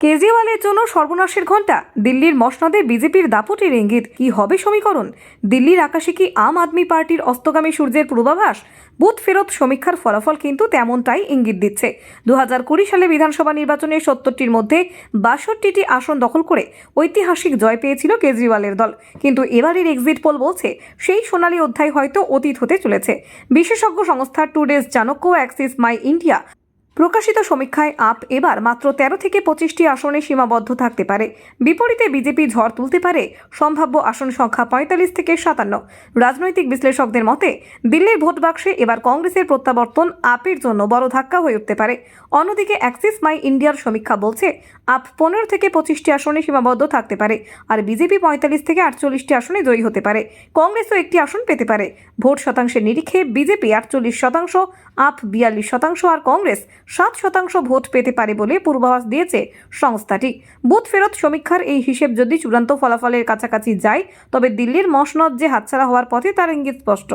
কেজরিওয়ালের জন্য সর্বনাশের ঘণ্টা। দিল্লির মসনদে বিজেপির দাপটের ইঙ্গিত কি হবে সমীকরণ? দিল্লির আকাশে কি আম আদমি পার্টির অস্তগামী সূর্যের পূর্বাভাস? বুথ ফেরত সমীক্ষার ফলাফল কিন্তু তেমনটাই ইঙ্গিত দিচ্ছে। দু সালে বিধানসভা নির্বাচনে সত্তরটির মধ্যে বাষট্টিটি আসন দখল করে ঐতিহাসিক জয় পেয়েছিল কেজরিওয়ালের দল। কিন্তু এবারের এক্সিট পোল বলছে, সেই সোনালী অধ্যায় হয়তো অতীত হতে চলেছে। বিশেষজ্ঞ সংস্থা today's Chanakya Axis My India প্রকাশিত সমীক্ষায় আপ এবার মাত্র তেরো থেকে পঁচিশটি আসনে সীমাবদ্ধ থাকতে পারে। বিপরীতে বিজেপি ঝড় তুলতে পারে। সম্ভাব্য আসন সংখ্যা পঁয়তাল্লিশ থেকে সাতান্ন। রাজনৈতিক বিশ্লেষকদের মতে, দিল্লির ভোট বাক্সে এবার কংগ্রেসের প্রত্যাবর্তন আপের জন্য বড় ধাক্কা হয়ে উঠতে পারে। অন্যদিকে অ্যাক্সিস মাই ইন্ডিয়ার সমীক্ষা বলছে, আপ পনেরো থেকে পঁচিশটি আসনে সীমাবদ্ধ থাকতে পারে আর বিজেপি পঁয়তাল্লিশ থেকে আটচল্লিশটি আসনে জয়ী হতে পারে। কংগ্রেসও একটি আসন পেতে পারে। ভোট শতাংশের নিরিখে বিজেপি আটচল্লিশ শতাংশ, আপ বিয়াল্লিশ শতাংশ আর কংগ্রেস সাত শতাংশ ভোট পেতে পারে বলে পূর্বাভাস দিয়েছে সংস্থাটি। বুথ ফেরত সমীক্ষার এই হিসেব যদি চূড়ান্ত ফলাফলের কাছাকাছি যায়, তবে দিল্লির মসনদ যে হাতছাড়া হওয়ার পথে তার ইঙ্গিত স্পষ্ট।